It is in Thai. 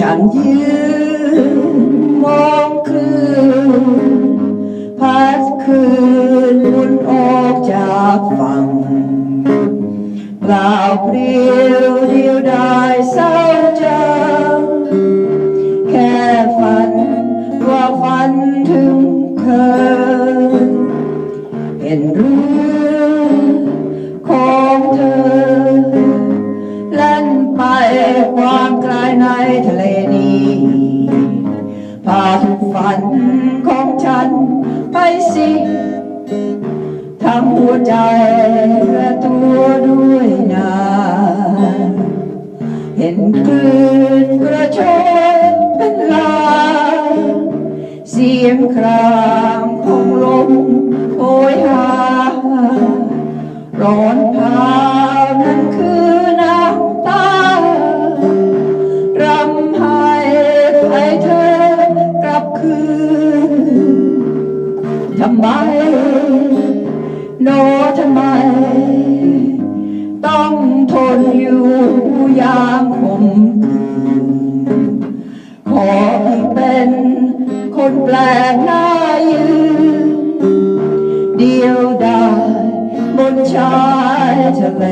จันยืนมองคืนพัดคืนมุนออกจากฝั่งเปล่าเปลี่ยวเดียวดายเศร้าจังแค่ฝันว่าฝันถึงเธอเห็นรู้ ไปสิทั้งหัวใจและตัวด้วยนะเห็นคลื่นกระโชกเป็นลาเสียงครางของลมโหยหาร้อนเผานั้นคือน้ำตารำไห้ให้เธอกลับคืน ทำไมโนทำไม ต้องทนอยู่อย่ามขมขอเป็นคนแปลกหน้ายืนเดียวดายบนชายทะเล